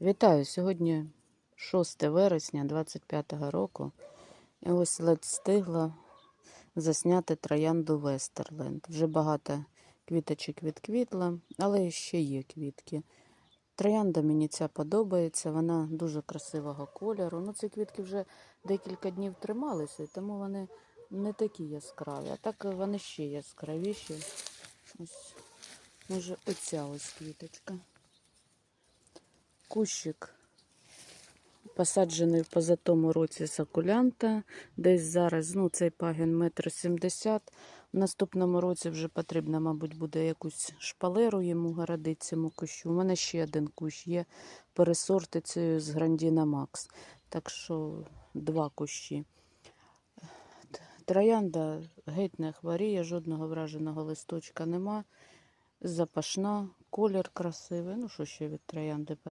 Вітаю! Сьогодні 6 вересня 25-го року. І ось ледь встигла засняти троянду Вестерленд. Вже багато квіточок відквітла, але ще є квітки. Троянда мені ця подобається, вона дуже красивого кольору. Ну, ці квітки вже декілька днів трималися, тому вони не такі яскраві. А так вони ще яскравіші. Ось, може, оця ось квіточка. Кущик посаджений в позатому році сакулянта. Десь зараз, ну, цей пагін метр сімдесят. В наступному році вже потрібно, мабуть, буде якусь шпалеру йому городити цьому кущу. У мене ще один кущ є пересорти цією з Грандіна Макс. Так що два кущі. Троянда геть не хворіє, жодного враженого листочка нема. Запашна, колір красивий. Ну, що ще від троянди